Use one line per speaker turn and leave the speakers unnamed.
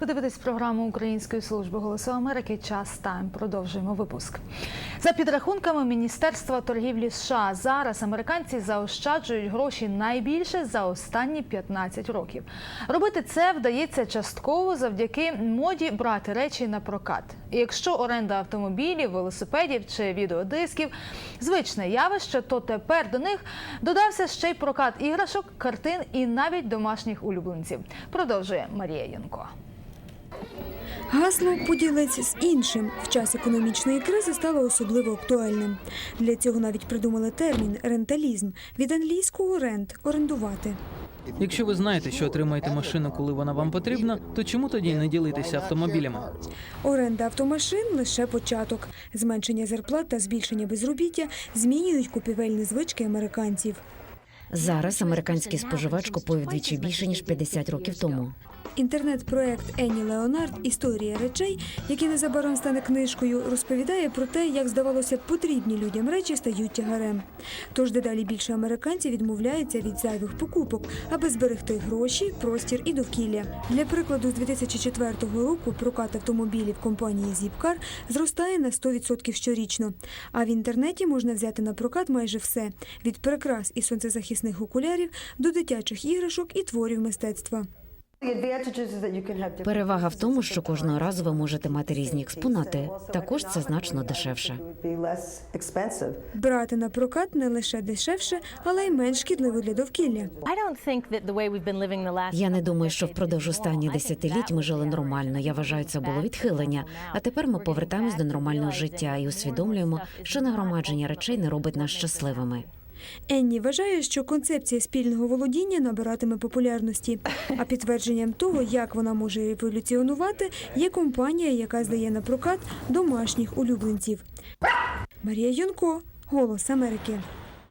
Ви дивитесь програму Української служби голосу Америки. Час тайм. Продовжуємо випуск. За підрахунками Міністерства торгівлі США, зараз американці заощаджують гроші найбільше за останні 15 років. Робити це вдається частково завдяки моді брати речі на прокат. І якщо оренда автомобілів, велосипедів чи відеодисків звичне явище, то тепер до них додався ще й прокат іграшок, картин і навіть домашніх улюбленців. Продовжує Марія Янко.
Гасло поділець з іншим в час економічної кризи стало особливо актуальним. Для цього навіть придумали термін ренталізм від англійського рент орендувати.
Якщо ви знаєте, що отримаєте машину, коли вона вам потрібна, то чому тоді не ділитися автомобілями?
Оренда автомашин лише початок. Зменшення зарплат та збільшення безробіття змінюють купівельні звички американців.
Зараз американський споживач купує вдвічі більше ніж 50 років тому.
Інтернет-проект Ені Леонард Історія речей, який незабаром стане книжкою, розповідає про те, як здавалося потрібні людям речі стають тягарем. Тож дедалі більше американців відмовляються від зайвих покупок, аби зберегти гроші, простір і довкілля. Для прикладу, з 2004 року прокат автомобілів компанії Zipcar зростає на 100% щорічно. А в інтернеті можна взяти на прокат майже все від прикрас і сонцезахисних окулярів до дитячих іграшок і творів мистецтва.
Перевага в тому, що кожного разу ви можете мати різні експонати. Також це значно дешевше.
Брати на прокат не лише дешевше, але й менш шкідливо для довкілля.
Я не думаю, що впродовж останніх десятиліть ми жили нормально. Я вважаю, це було відхилення. А тепер ми повертаємось до нормального життя і усвідомлюємо, що нагромадження речей не робить нас щасливими.
Енні вважає, що концепція спільного володіння набиратиме популярності. А підтвердженням того, як вона може революціонувати, є компанія, яка здає на прокат домашніх улюбленців. Марія Юнко, Голос Америки.